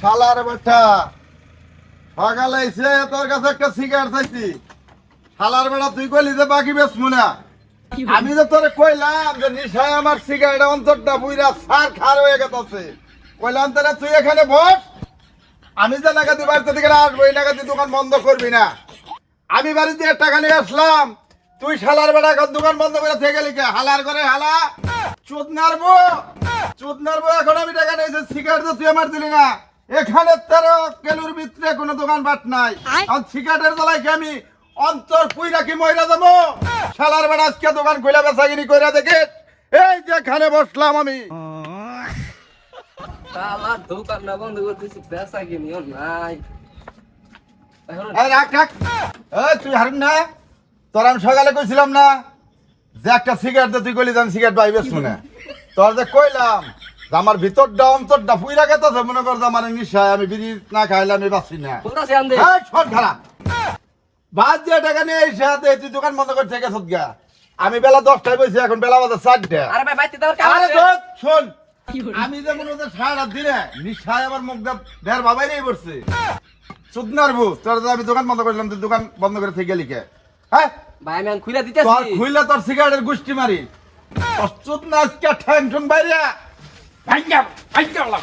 শালার বেটা। সকালে এসে তোর কাছে একটা সিগারেট চাইছি। শালার বেটা তুই কইলি যে বাকি বেশ না। আমি যে তোরে কইলাম যে নিশায় আমার সিগারেট অন্তরটা বুইরা সার খার হয়ে গেছে কইলাম তাহলে তুই এখানে বস। আমি যে নাগাদি বাড়িতে থেকে আসব এই নাগাদি দোকান বন্ধ করবি না। আমি বাড়িতে টাকা নিয়ে আসলাম। তুই শালার বেড়া এখন দোকান বন্ধ করে থেকে লিখে হালার করে হালা। চুদ নারবো চুদ নারবো এখন আমি টাকা নিয়েছি সিগারেট তো তুই আমার দিলি না। এখানে তেরো কেলুর ভিতরে কোনো দোকান বাট নাই আর সিগারেটের তলায় কি আমি অন্তর পুইরা কি মইরা যাব? শালার বেড়া আজকে দোকান খুলে বেচাগিনি কইরা দেখে এই যে এখানে বসলাম আমি। শালা দোকান না বন্ধ করতেছি পেশা নাই। এই রাখ রাখ। এই তুই হারুন না। তোর আমি সকালে কইছিলাম না যে একটা সিগারেট দে তুই কইলি যে আমি সিগারেট পাইবে শুনে। তোর যে কইলাম আমার ভিতরটা অন্তরটা পুইরা গেছে মনে কর যে আমার নিশায় আমি বিড়ি না খাইলে আমি বাঁচি না। বাদ দিয়ে টাকা নিয়ে এসে হাতে তুই দোকান বন্ধ করে থেকে গা। আমি বেলা দশটায় বসে এখন বেলা বাজে চারটা। আরে শোন আমি যে মনে হচ্ছে সারা দিনে নিশায় আমার মুখ দা বের বাবাই নেই পড়ছে। সুদনার বু তোর আমি দোকান বন্ধ করলাম তুই দোকান বন্ধ করে থেকে গেলি কে? হ্যাঁ? ভাই আমি খুলে তোর দিতেছি। তোর সিগারেটের গুষ্টি মারি। সুদনা আজকে ঠ্যাং ঠুং বাইরে। 哎呀，哎呀，了。